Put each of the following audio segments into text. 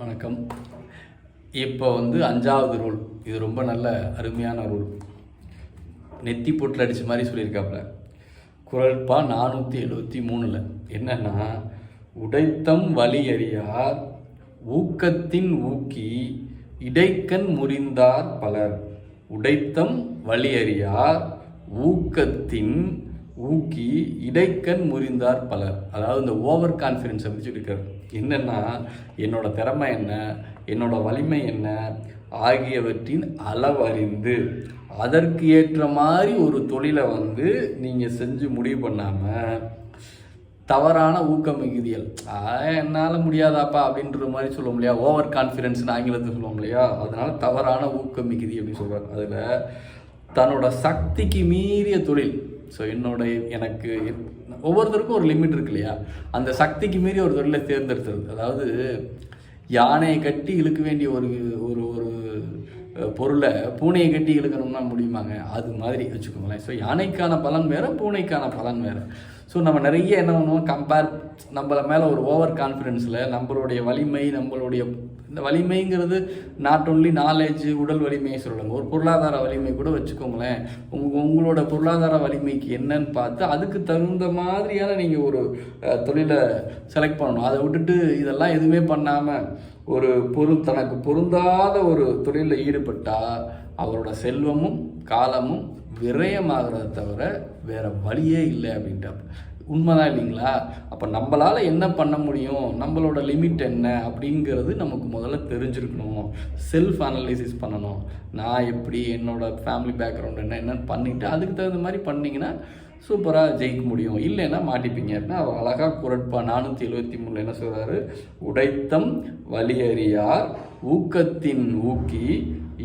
வணக்கம். இப்போ வந்து அஞ்சாவது ரூல். இது ரொம்ப நல்ல அருமையான ரூல். நெத்தி பொட்டில் அடித்த மாதிரி சொல்லியிருக்காப்புல. குரல்பா நானூற்றி எழுபத்தி மூணில். என்னென்னா உடைத்தம் வலி அறியார் ஊக்கத்தின் ஊக்கி இடைக்கண் முறிந்தார் பலர். உடைத்தம் வலி அறியார் ஊக்கத்தின் ஊக்கி இடைக்கண் முறிந்தார் பலர். அதாவது இந்த ஓவர் கான்ஃபிடென்ஸை அப்படின்னு சொல்லியிருக்காரு என்னென்னா என்னோடய திறமை என்ன என்னோடய வலிமை என்ன ஆகியவற்றின் அளவறிந்து அதற்கு ஏற்ற மாதிரி ஒரு தொழிலை வந்து நீங்கள் செஞ்சு முடிவு பண்ணாமல் தவறான ஊக்க மிகுதியல் என்னால் முடியாதாப்பா அப்படின்ற மாதிரி சொல்லுவோம் இல்லையா ஓவர் கான்ஃபிடென்ஸ்னு ஆங்கிலத்தில் சொல்லுவோம் இல்லையா அதனால் தவறான ஊக்க மிகுதி அப்படின்னு சொல்கிறார் அதில் தன்னோட சக்திக்கு மீறிய தொழில் ஸோ என்னோட எனக்கு ஒவ்வொருத்தருக்கும் ஒரு லிமிட் இருக்கு இல்லையா? அந்த சக்திக்கு மீறி ஒரு தொழிலை தேர்ந்தெடுத்தது. அதாவது யானையை கட்டி இழுக்க வேண்டிய ஒரு ஒரு ஒரு பொருளை பூனையை கட்டி இழுக்கணும்னா முடியுமாங்க? அது மாதிரி வச்சுக்கோங்களேன். ஸோ யானைக்கான பலன் வேறு பூனைக்கான பலன் வேறு. ஸோ நம்ம நிறைய என்ன பண்ணுவோம்? கம்பேர் நம்மள மேலே ஒரு ஓவர் கான்ஃபிடென்ஸில் நம்மளுடைய வலிமை நம்மளுடைய இந்த வலிமைங்கிறது நாட் ஒன்லி நாலேஜ் உடல் வலிமையை சொல்லுங்கள் ஒரு பொருளாதார வலிமை கூட வச்சுக்கோங்களேன். உங்க உங்களோட பொருளாதார வலிமைக்கு என்னன்னு பார்த்து அதுக்கு தகுந்த மாதிரியான நீங்கள் ஒரு தொழிலை செலக்ட் பண்ணணும். அதை விட்டுட்டு இதெல்லாம் எதுவுமே பண்ணாமல் ஒரு பொரு தனக்கு பொருந்தாத ஒரு தொழிலில் ஈடுபட்டால் அவரோட செல்வமும் காலமும் விரயமாகிறத தவிர வேறு வழியே இல்லை அப்படின்ட்டு உண்மைதான் இல்லைங்களா? அப்போ நம்மளால் என்ன பண்ண முடியும்? நம்மளோட லிமிட் என்ன? அப்படிங்கிறது நமக்கு முதல்ல தெரிஞ்சிருக்கணும். செல்ஃப் அனலைசிஸ் பண்ணணும். நான் எப்படி என்னோடய ஃபேமிலி பேக்ரவுண்ட் என்ன என்னன்னு பண்ணிவிட்டு அதுக்கு தகுந்த மாதிரி பண்ணிங்கன்னா சூப்பராக ஜெயிக்க முடியும். இல்லைன்னா மாட்டிப்பீங்க. அப்படின்னா அவர் அழகாக குரட்பா நானூற்றி எழுபத்தி மூணில் என்ன சொல்கிறாரு உடைத்தம் வலியறியார் ஊக்கத்தின் ஊக்கி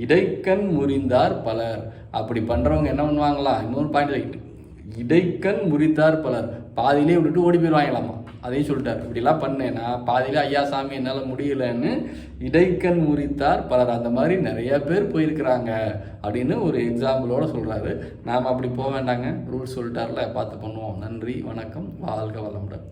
இடைக்கண் முறிந்தார் பலர். அப்படி பண்ணுறவங்க என்ன பண்ணுவாங்களா? இன்னொரு பாயிண்ட் இடைக்கண் முறித்தார் பலர். பாதியிலே விட்டுட்டு ஓடி போயிடுவாங்களாமா அதையும் சொல்லிட்டார். இப்படிலாம் பண்ணேன்னா பாதியிலே ஐயா சாமி என்னால் முடியலன்னு இடைக்கண் முறித்தார் பலர். அந்த மாதிரி நிறைய பேர் போயிருக்கிறாங்க அப்படின்னு ஒரு எக்ஸாம்பிளோட சொல்கிறாரு நாம் அப்படி போக வேண்டாங்க. ரூல்ஸ் சொல்லிட்டார்ல பார்த்து பண்ணுவோம். நன்றி வணக்கம். வாழ்க வளமுடன்.